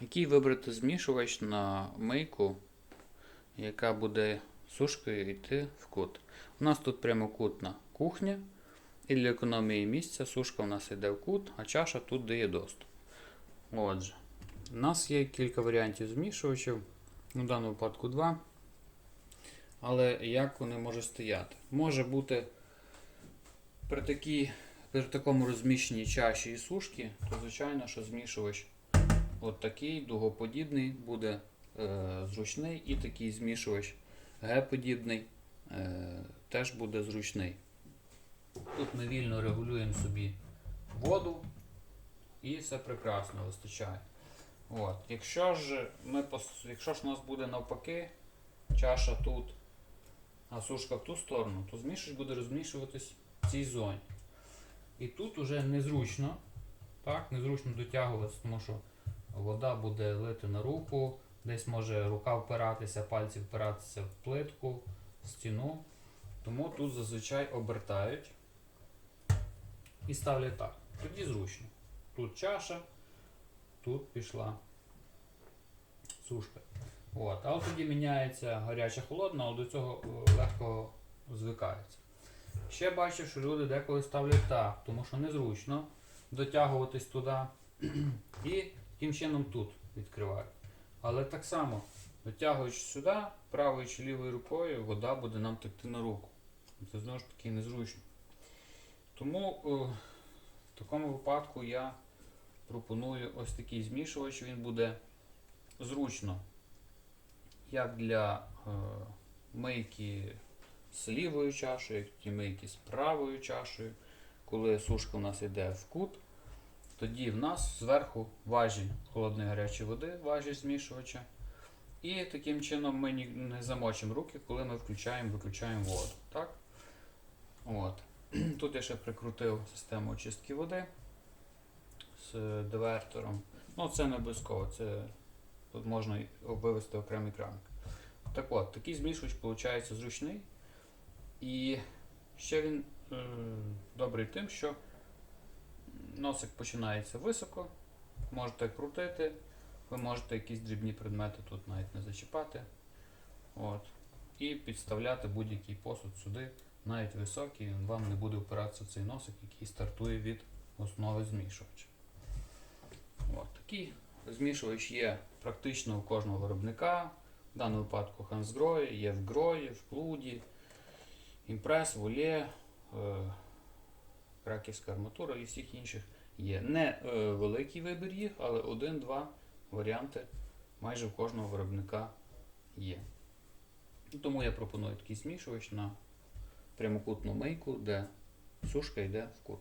Який вибрати змішувач на мийку, яка буде сушкою йти в кут. У нас тут прямокутна кухня, і для економії місця сушка у нас йде в кут, а чаша тут дає доступ. Отже, у нас є кілька варіантів змішувачів, у даному випадку два. Але як вони можуть стояти? Може бути при, такій, при такому розміщенні чаші і сушки, то звичайно, що змішувач от такий дугоподібний буде е, зручний, і такий змішувач Г-подібний е, теж буде зручний. Тут ми вільно регулюємо собі воду і все прекрасно вистачає. От. Якщо ж ми якщо ж у нас буде навпаки, чаша тут, а сушка в ту сторону, то змішувач буде розмішуватись в цій зоні. І тут уже незручно, так, незручно дотягуватися, тому що вода буде лити на руку, десь може рука впиратися, пальці впиратися в плитку, в стіну. Тому тут зазвичай обертають і ставлять так. Тоді зручно. Тут чаша, тут пішла сушка. От. А от тоді міняється гаряча холодна, але до цього е, легко звикається. Ще бачив, що люди деколи ставлять так, тому що незручно дотягуватись туди. І таким чином тут відкривають. Але так само, дотягуючи сюди, правою чи лівою рукою, вода буде нам текти на руку. Це знову ж таки незручно. Тому е, в такому випадку я пропоную ось такий змішувач. Він буде зручно як для е, мийки з лівою чашею, як і мийки з правою чашею. Коли сушка у нас йде в кут, тоді в нас зверху важіль холодної гарячої води, важіль змішувача. І таким чином ми не замочимо руки, коли ми включаємо виключаємо воду. Так? От. Тут я ще прикрутив систему очистки води з дивертором. Ну, це не обов'язково, це тут можна вивести окремий краник. Так от, такий змішувач виходить зручний. І ще він е, добрий тим, що носик починається високо, можете крутити, ви можете якісь дрібні предмети тут навіть не зачіпати. От. І підставляти будь-який посуд сюди, навіть високий, він вам не буде впиратися в цей носик, який стартує від основи змішувача. От. Такий змішувач є практично у кожного виробника. В даному випадку Hansgrohe, є в Грої, в Плуді, Імпрес, Волє, Краківська арматура і всіх інших є. Не е, великий вибір їх, але один-два варіанти майже в кожного виробника є. Тому я пропоную такий змішувач на прямокутну мийку, де сушка йде в кут.